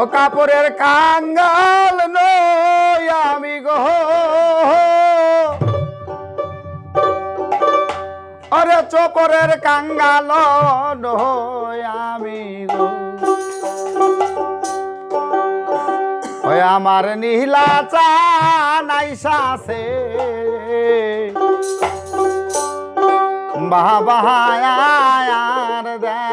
ও কাপড়ের কাঙ্গাল নই আমি গো। অরে চোপরের কাঙ্গাল নই আমি গো। ওই আমার নীলা চানাই সাসে বাহা আয়ার দেয়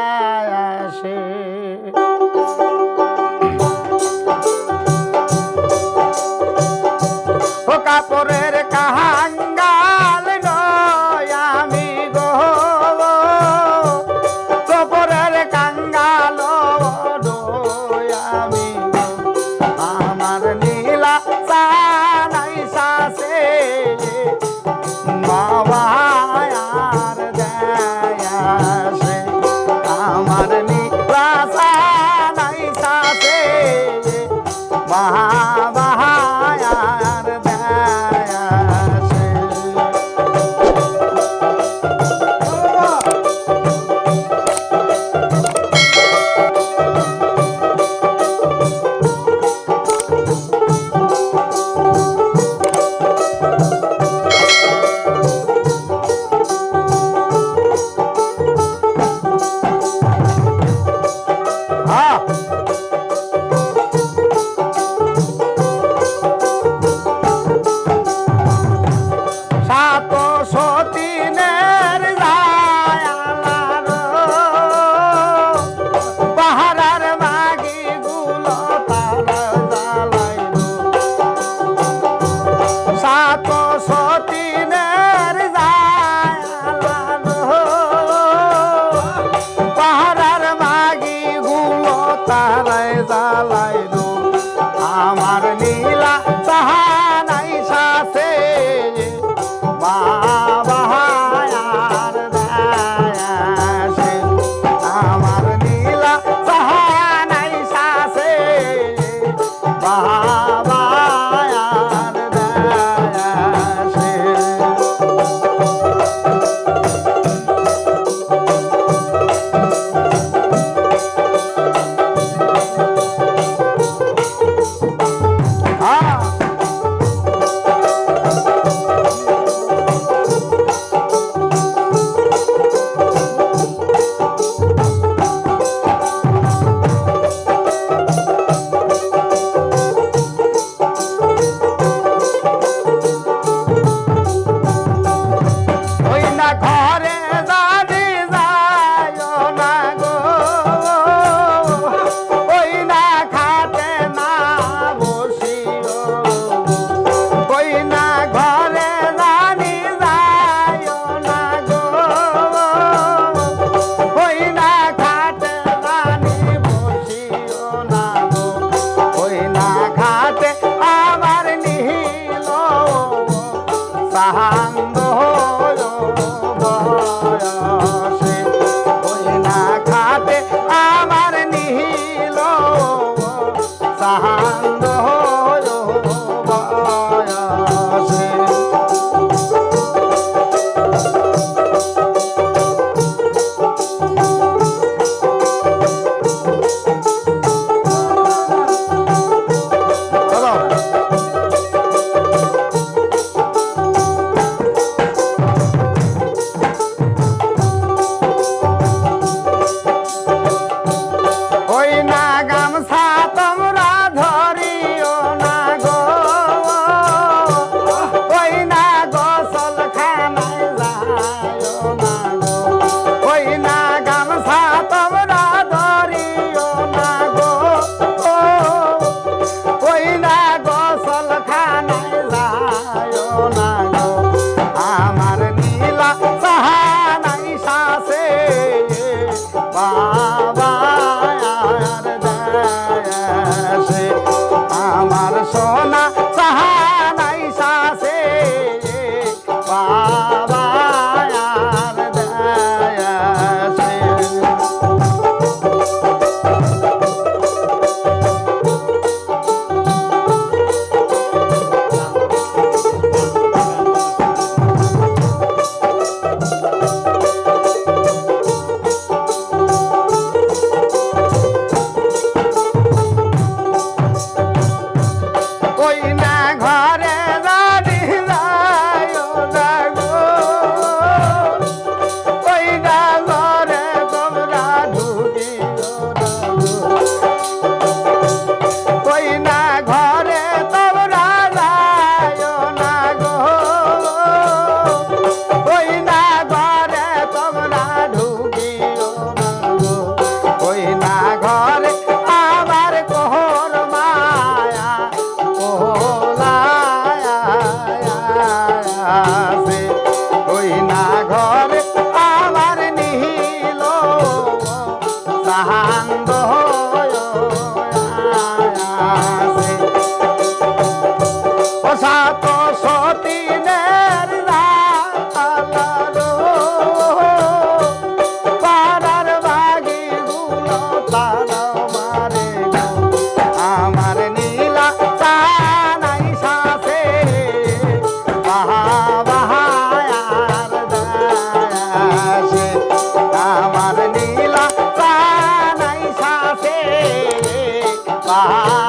Ah. Ah.